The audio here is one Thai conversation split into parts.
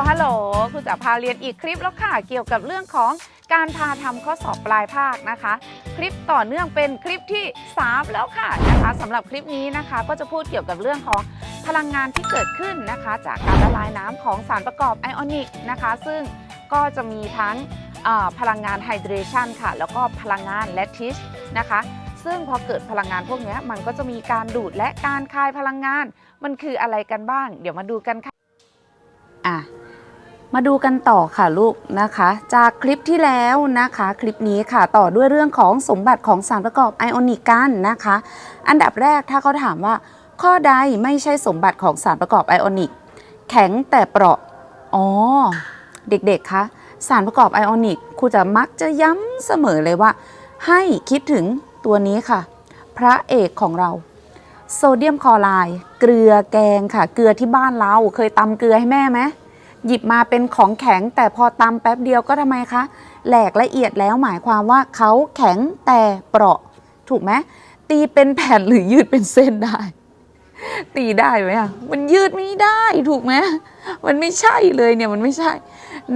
ลฮัลโหลครูจะพาเรียนอีกคลิปแล้วค่ะ เกี่ยวกับเรื่องของการพาทำข้อสอบปลายภาคนะคะ คลิปต่อเนื่องเป็นคลิปที่ 3 แล้วค่ะนะคะสำหรับคลิปนี้นะคะ ก็จะพูดเกี่ยวกับเรื่องของพลังงานที่เกิดขึ้นนะคะ จากการละลายน้ำของสารประกอบไอออนิกนะคะ ซึ่งก็จะมีทั้งพลังงานไฮเดรชันค่ะ แล้วก็พลังงานแลทิชนะคะซึ่งพอเกิดพลังงานพวกนี้มันก็จะมีการดูดและการคายพลังงาน มันคืออะไรกันบ้าง เดี๋ยวมาดูกันค่ะ อะมาดูกันต่อค่ะลูกนะคะ จากคลิปที่แล้วนะคะ คลิปนี้ค่ะต่อด้วยเรื่องของสมบัติของสารประกอบไอออนิกกันนะคะ อันดับแรกถ้าเขาถามว่า ข้อใดไม่ใช่สมบัติของสารประกอบไอออนิก แข็งแต่เปราะอ๋อเด็กๆคะสารประกอบไอออนิกครูจะมักจะย้ำเสมอเลยว่า ให้คิดถึงตัวนี้ค่ะ พระเอกของเรา โซเดียมคลอไรด์เกลือแกงค่ะ เกลือที่บ้านเราเคยตำเกลือให้แม่ไหมหยิบมาเป็นของแข็งแต่พอตำแป๊บเดียวก็ทำไมคะแหลกละเอียดแล้วหมายความว่าเขาแข็งแต่เปราะ ถูกไหมตีเป็นแผ่นหรือยืดเป็นเส้นได้ ตีได้ไหมอะมันยืดไม่ได้ถูกไหมมันไม่ใช่เลยเนี่ยมันไม่ใช่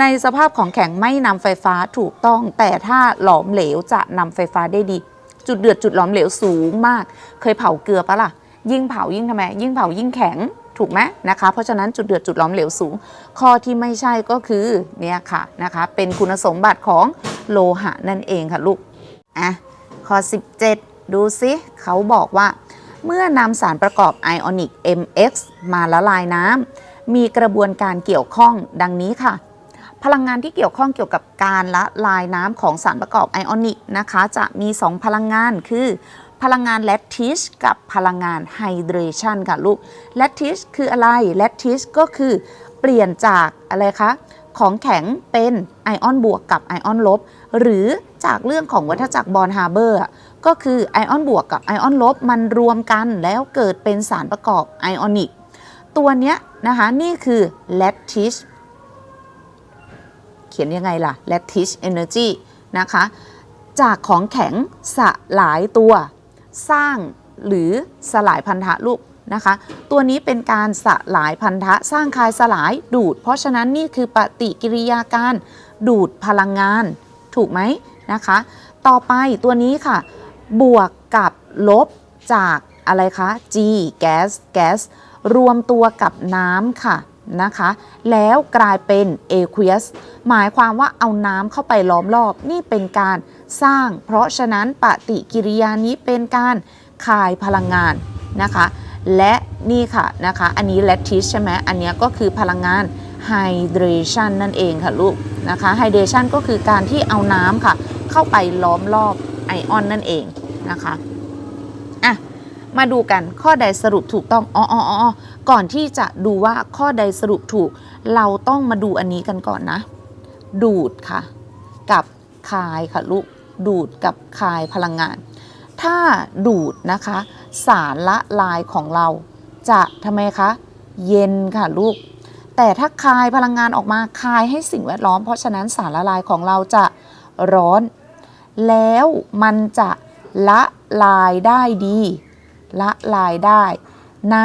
ในสภาพของแข็งไม่นำไฟฟ้าถูกต้อง แต่ถ้าหลอมเหลวจะนำไฟฟ้าได้ดี จุดเดือดจุดหลอมเหลวสูงมาก เคยเผาเกลือปะล่ะ ยิ่งเผายิ่งทำไม ยิ่งเผายิ่งแข็งถูกไหมนะคะ เพราะฉะนั้นจุดเดือดจุดหลอมเหลวสูง ข้อที่ไม่ใช่ก็คือเนี่ยค่ะนะคะ เป็นคุณสมบัติของโลหะนั่นเองค่ะลูกอะข้อ 17 ดูซิเขาบอกว่า เมื่อนำสารประกอบไอออนิก MX มาละลายน้ำมีกระบวนการเกี่ยวข้องดังนี้ค่ะ พลังงานที่เกี่ยวข้องเกี่ยวกับการละลายน้ำของสารประกอบไอออนิกนะคะ จะมี 2 พลังงานคือ พลังงานแลคทิชกับพลังงานไฮเดรชันค่ะลูกแลคทิชคืออะไรแลคทิชก็คือเปลี่ยนจากอะไรคะของแข็งเป็นไอออนบวกกับไอออนลบ หรือจากเรื่องของวัฏจักรบอลฮาร์เบอร์ก็คือไอออนบวกกับไอออนลบมันรวมกันแล้วเกิดเป็นสารประกอบไอออนิก ตัวเนี้ยนะคะนี่คือ lattice เขียนยังไงล่ะ lattice energy นะคะ จากของแข็งสลายตัว สร้างหรือสลายพันธะลูกนะคะ ตัวนี้เป็นการสลายพันธะสร้างคายสลายดูด เพราะฉะนั้นนี่คือปฏิกิริยาการดูดพลังงาน ถูกไหมนะคะ ต่อไปตัวนี้ค่ะ บวกกับลบจากอะไรคะ G แก๊สแก๊สรวมตัวกับน้ำค่ะ นะคะ แล้วกลายเป็น aqueous หมายความว่าเอาน้ำเข้าไปล้อมรอบ นี่เป็นการสร้าง เพราะฉะนั้นปฏิกิริยานี้เป็นการคายพลังงานนะคะ และนี่ค่ะนะคะ อันนี้ lattice ใช่ไหมอันนี้ก็คือพลังงาน hydration นั่นเองค่ะลูกนะคะ hydration ก็คือการที่เอาน้ำค่ะ เข้าไปล้อมรอบไอออนนั่นเองนะคะอะ มาดูกันข้อใดสรุปถูกต้องอ๋ออ๋ออ๋อก่อนที่จะดูว่าข้อใดสรุปถูก เราต้องมาดูอันนี้กันก่อนนะ ดูดค่ะ กับคายค่ะลูกดูดกับคายพลังงาน ถ้าดูดนะคะ สารละลายของเรา จะทำไมคะ เย็นค่ะลูก แต่ถ้าคายพลังงานออกมาคายให้สิ่งแวดล้อม เพราะฉะนั้นสารละลายของเราจะร้อน แล้วมันจะละลายได้ดี ละลายได้ ใน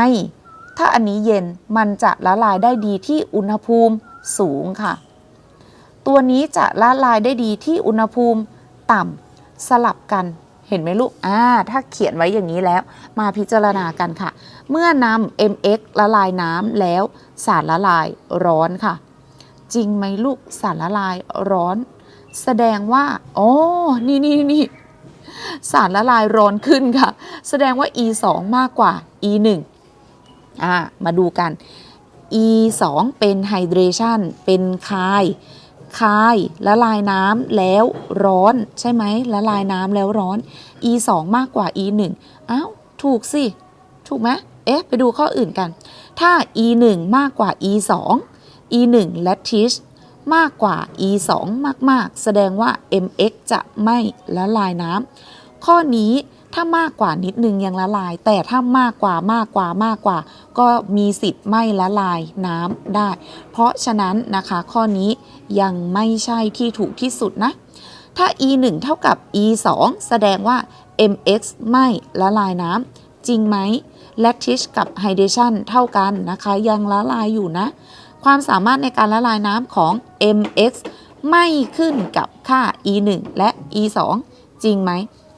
ถ้าอันนี้เย็นมันจะละลายได้ดีที่อุณหภูมิสูงค่ะ ตัวนี้จะละลายได้ดีที่อุณหภูมิต่ำสลับกันเห็นไหมลูก อ่า ถ้าเขียนไว้อย่างนี้แล้ว มาพิจารณากันค่ะ เมื่อนำ mx ละลายน้ำแล้ว สารละลายร้อนค่ะ จริงไหมลูก สารละลายร้อน แสดงว่าอ๋อนี่นี่นี่ สารละลายร้อนขึ้นค่ะ แสดงว่า e 2มากกว่า e 1อ่ามาดูกัน e 2เป็นไฮเดรชันเป็นคายคายละลายน้ำแล้วร้อน ใช่ไหมละลายน้ำแล้วร้อน e 2มากกว่า e 1อ้าวถูกสิ ถูกไหมเอ๊ะ ไปดูข้ออื่นกัน ถ้า e 1มากกว่า e 2 e 1 lattice มากกว่า e 2 มากๆ แสดงว่า mx จะไม่ละลายน้ำข้อนี้ถ้ามากกว่านิดนึงยังละลาย แต่ถ้ามากกว่ามากกว่ามากกว่า ก็มีสิทธิ์ไม่ละลายน้ำได้ เพราะฉะนั้นนะคะข้อนี้ยังไม่ใช่ที่ถูกที่สุดนะ ถ้า e 1เท่ากับ e 2แสดงว่า mx ไม่ละลายน้ำจริงไหม lattice กับ hydration เท่ากันนะคะ ยังละลายอยู่นะ ความสามารถในการละลายน้ำของ mx ไม่ขึ้นกับค่า e 1และ e 2จริงไหม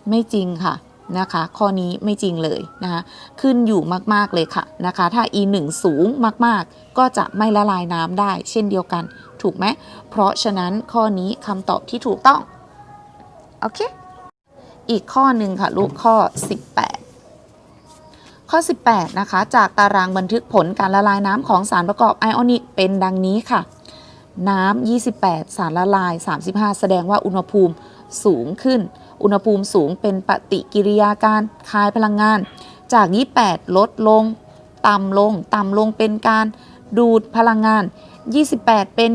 ไม่จริงค่ะนะคะ ข้อนี้ไม่จริงเลยนะคะ ขึ้นอยู่มาก ๆ เลยค่ะนะคะ ถ้า e 1สูงมาก ๆ ก็จะไม่ละลายน้ำได้ เช่นเดียวกันถูกไหม เพราะฉะนั้นข้อนี้คำตอบที่ถูกต้อง โอเค อีกข้อหนึ่งค่ะ ลูกข้อ 18 ข้อ 18 นะคะ จากตารางบันทึกผลการละลายน้ำของสารประกอบไอออนิกเป็นดังนี้ค่ะ น้ำ 28 สารละลาย 35 แสดงว่าอุณหภูมิสูงขึ้น อุณหภูมิสูงเป็นปฏิกิริยาการคายพลังงาน จาก 28 ลดลง ต่ำลง ต่ำลงเป็นการดูดพลังงาน 28 เป็น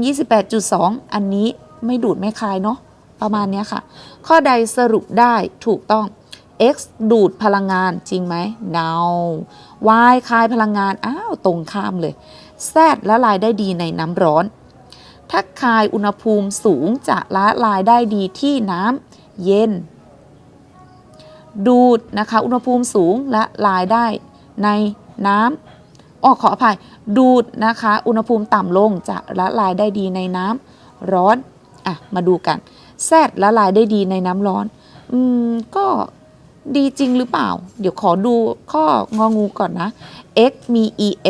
28.2 อันนี้ไม่ดูดไม่คายเนาะประมาณนี้ค่ะ ข้อใดสรุปได้ถูกต้อง x ดูดพลังงานจริงไหม no y คายพลังงาน อ้าว ตรงข้ามเลย z ละลายได้ดีในน้ำร้อน ถ้าคายอุณหภูมิสูงจะละลายได้ดีที่น้ำเย็น ดูดนะคะ อุณหภูมิสูงละลายได้ในน้ำอ๋อขออภัย ดูดนะคะ อุณหภูมิต่ำลงจะละลายได้ดีในน้ำร้อน อะ มาดูกันแซดละลายได้ดีในน้ำร้อน อืม ก็ ดีจริงหรือเปล่า เดี๋ยวขอดูข้ององูก่อนนะ x มี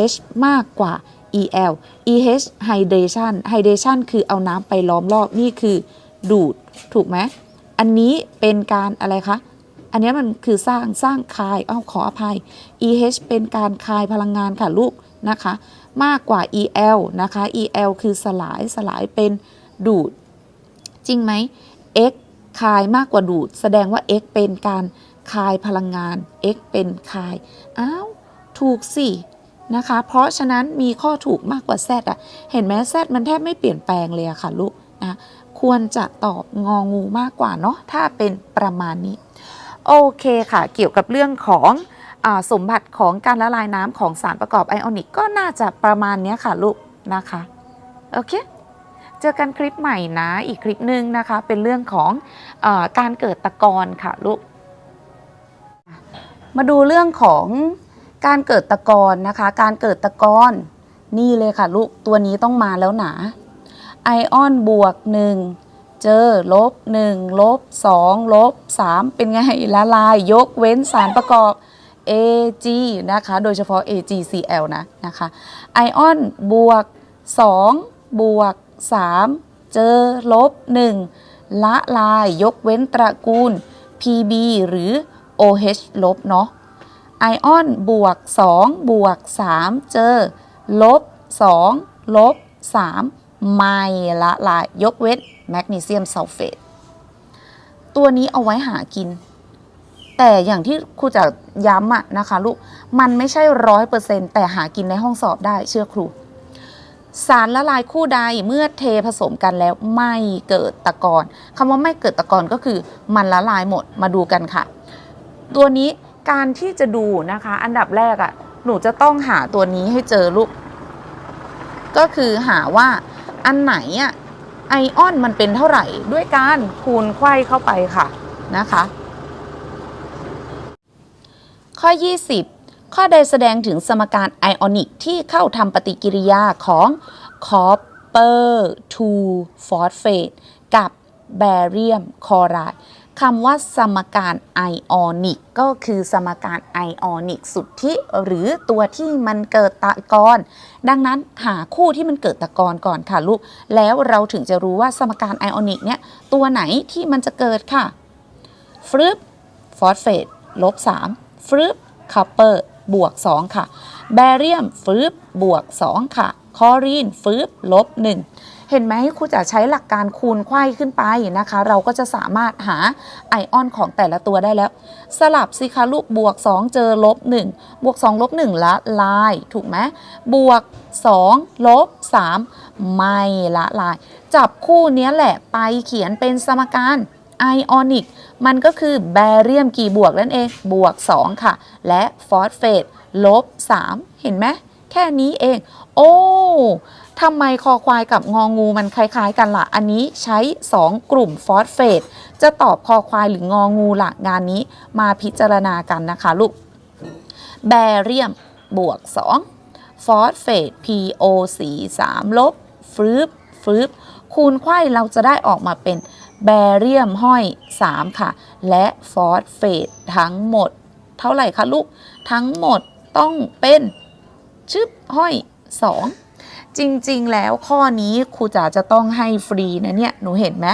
eh มากกว่า el eh hydration hydration คือเอาน้ำไปล้อมรอบนี่คือดูดถูกไหมอันนี้เป็นการอะไรคะ อันนี้มันคือสร้างสร้างคายอ้าวขออภัย eh เป็นการคายพลังงานค่ะลูกนะคะ มากกว่า el นะคะ el คือสลายสลายเป็นดูด จริงไหม x คายมากกว่าดูด แสดงว่า x เป็นการ คายพลังงาน x เป็นคาย อ้าว ถูกสินะคะ เพราะฉะนั้นมีข้อถูกมากกว่า z อะ เห็นไหม z มันแทบไม่เปลี่ยนแปลงเลยอะค่ะลูกนะควรจะตอบงองูมากกว่าเนาะถ้าเป็นประมาณนี้ โอเคค่ะ เกี่ยวกับเรื่องของอสมบัติของการละลายน้ำของสารประกอบไอออนิกก็น่าจะประมาณนี้ค่ะลูกนะคะ โอเค เจอกันคลิปใหม่นะ อีกคลิปหนึ่งนะคะ เป็นเรื่องของอการเกิดตะกอนค่ะลูก มาดูเรื่องของการเกิดตะกอนนะคะ การเกิดตะกอนนี่เลยค่ะลูกตัวนี้ต้องมาแล้วหนา ไอออนบวก 1 เจอลบ1ลบ2ลบ3เป็นไงละลายยกเว้นสารประกอบ Ag นะคะ โดยเฉพาะ AgCl นะนะคะ ไอออนบวก 2 บวก 3 เจอลบ 1 ละลายยกเว้นตระกูล Pb หรือ OH ลบเนาะไอออนบวก 2 บวก 3 เจอ ลบ 2 ลบ 3 ไม่ละลายยกเว้นแมกนีเซียมซัลเฟตตัวนี้เอาไว้หากิน แต่อย่างที่ครูจะย้ำอะนะคะลูก มันไม่ใช่ร้อยเปอร์เซ็นต์แต่หากินในห้องสอบได้เชื่อครู สารละลายคู่ใดเมื่อเทผสมกันแล้วไม่เกิดตะกอนคำว่าไม่เกิดตะกอนก็คือมันละลายหมดมาดูกันค่ะ ตัวนี้การที่จะดูนะคะ อันดับแรกอะ่ะหนูจะต้องหาตัวนี้ให้เจอลูก ก็คือหาว่าอันไหนอะไอออนมันเป็นเท่าไหร่ด้วยการคูณไขว้เข้าไปค่ะนะคะ ข้อ 20 ข้อใดแสดงถึงสมการไอออนิกที่เข้าทำปฏิกิริยาของ copper to phosphate กับแบเรียมคอไรด์ คำว่าสมการไอออนิกก็คือสมการไอออนิกสุทธิหรือตัวที่มันเกิดตะกอนดังนั้นหาคู่ที่มันเกิดตะกอนก่อนค่ะลูก แล้วเราถึงจะรู้ว่าสมการไอออนิกเนี่ยตัวไหนที่มันจะเกิดค่ะฟรึบฟอสเฟตลบ3ฟรึบคัปเปอร์บวก 2 ค่ะ แบเรียมฟรึบบวก 2 ค่ะ คอรีนฟรึบลบ 1 เห็นไหมครูจะใช้หลักการคูณไขว้ขึ้นไปนะคะ เราก็จะสามารถหาไอออนของแต่ละตัวได้แล้ว สลับสิคะลูกบวก 2 เจอลบ1บวก2ลบ1ละลายถูกไหมบวก 2 ลบ 3 ไม่ละลาย จับคู่นี้แหละไปเขียนเป็นสมการไอออนิกมันก็คือแบเรียมกี่บวกนั่นเอง บวก 2 ค่ะ และฟอสเฟตลบ 3 เห็นไหมแค่นี้เอง โอ้ ทำไมคอควายกับงองูมันคล้ายๆกันละ่ะ อันนี้ใช้ 2 กลุ่มฟอสเฟต จะตอบคอควายหรืององูละ่ะงานนี้มาพิจารณากันนะคะลูก แบเรียมบวก 2ฟฟอสเฟต POC 3ลบฟรึบฟรึบคูณไขว้เราจะได้ออกมาเป็นแบเรียมห้อย 3 ค่ะ และฟอสเฟตทั้งหมด เท่าไหร่คะลูก ทั้งหมดต้องเป็นชึบห้อย 2 จริงๆ แล้วข้อนี้ครูจ๋าจะต้องให้ฟรีนะเนี่ย หนูเห็นไหม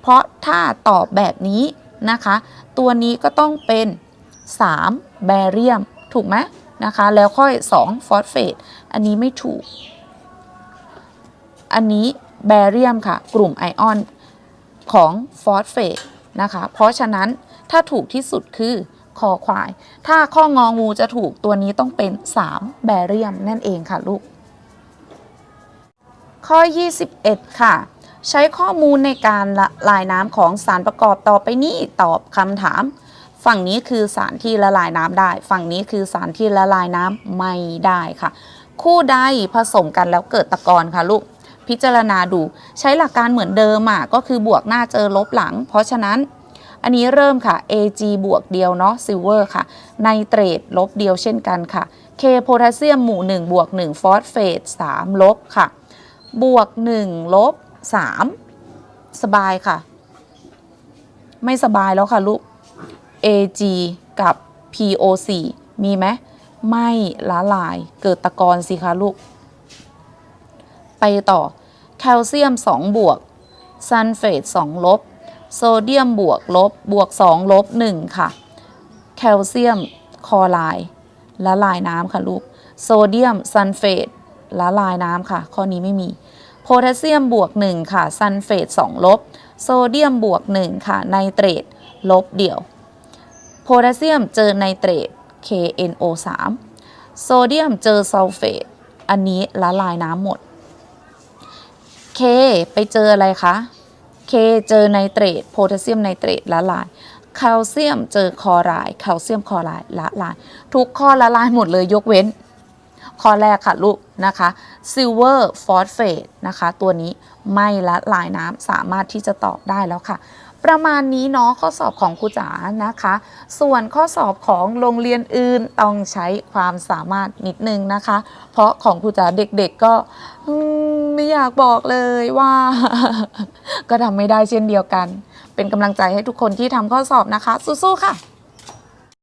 เพราะถ้าตอบแบบนี้นะคะ ตัวนี้ก็ต้องเป็น 3 แบเรียม ถูกไหมนะคะ แล้วค่อย 2 ฟอสเฟต อันนี้ไม่ถูก อันนี้แบเรียมค่ะ กลุ่มไอออนของฟอสเฟตนะคะ เพราะฉะนั้นถ้าถูกที่สุดคือคอควาย ถ้าข้ององูจะถูกตัวนี้ต้องเป็น 3 แบเรียมนั่นเองค่ะลูก ข้อ 21 ค่ะ ใช้ข้อมูลในการละลายน้ำของสารประกอบต่อไปนี้ตอบคำถาม ฝั่งนี้คือสารที่ละลายน้ำได้ ฝั่งนี้คือสารที่ละลายน้ำไม่ได้ค่ะ คู่ใดผสมกันแล้วเกิดตะกอนค่ะลูกพิจารณาดูใช้หลักการเหมือนเดิมอะก็คือบวกหน้าเจอลบหลัง เพราะฉะนั้น อันนี้เริ่มค่ะ Ag บวกเดียวเนาะซิลเวอร์ค่ะไนเตรตลบเดียวเช่นกันค่ะ K โพแทสเซียมหมู่ 1 บวก 1 ฟอสเฟต3ลบค่ะ บวก1ลบ3สบายค่ะ ไม่สบายแล้วค่ะลูก Ag กับ POC มีไหมไม่ละลายเกิดตะกอนสิคะลูก ไปต่อ แคลเซียม 2 บวก ซัลเฟต 2 ลบ โซเดียมบวกลบ บวก 2 ลบ 1 ค่ะ แคลเซียมคอไรด์ละลายน้ำค่ะลูก โซเดียมซัลเฟต ละลายน้ำค่ะ ข้อนี้ไม่มี โพแทสเซียมบวก 1 ค่ะ ซัลเฟต2 ลบ โซเดียมบวก 1 ค่ะ ไนเตรต ลบเดี่ยว โพแทสเซียมเจอไนเตรต KNO3 โซเดียมเจอซัลเฟต อันนี้ละลายน้ำหมด K ไปเจออะไรคะ K เจอไนเตรต โพแทสเซียมไนเตรตละลายแคลเซียมเจอคอรด์แคลเซียมคอรด์ละลาย ทุกข้อละลายหมดเลยยกเว้น ข้อแรกค่ะลูกนะคะซิลเวอร์ฟอสเฟตนะคะ ตัวนี้ไม่ละลายน้ำสามารถที่จะตอบได้แล้วค่ะ ประมาณนี้เนาะข้อสอบของครูจ๋านะคะ ส่วนข้อสอบของโรงเรียนอื่นต้องใช้ความสามารถนิดนึงนะคะ เพราะของครูจ๋าเด็กๆก็ไม่อยากบอกเลยว่า ก็ทำไม่ได้เช่นเดียวกัน เป็นกำลังใจให้ทุกคนที่ทำข้อสอบนะคะ สู้ๆค่ะ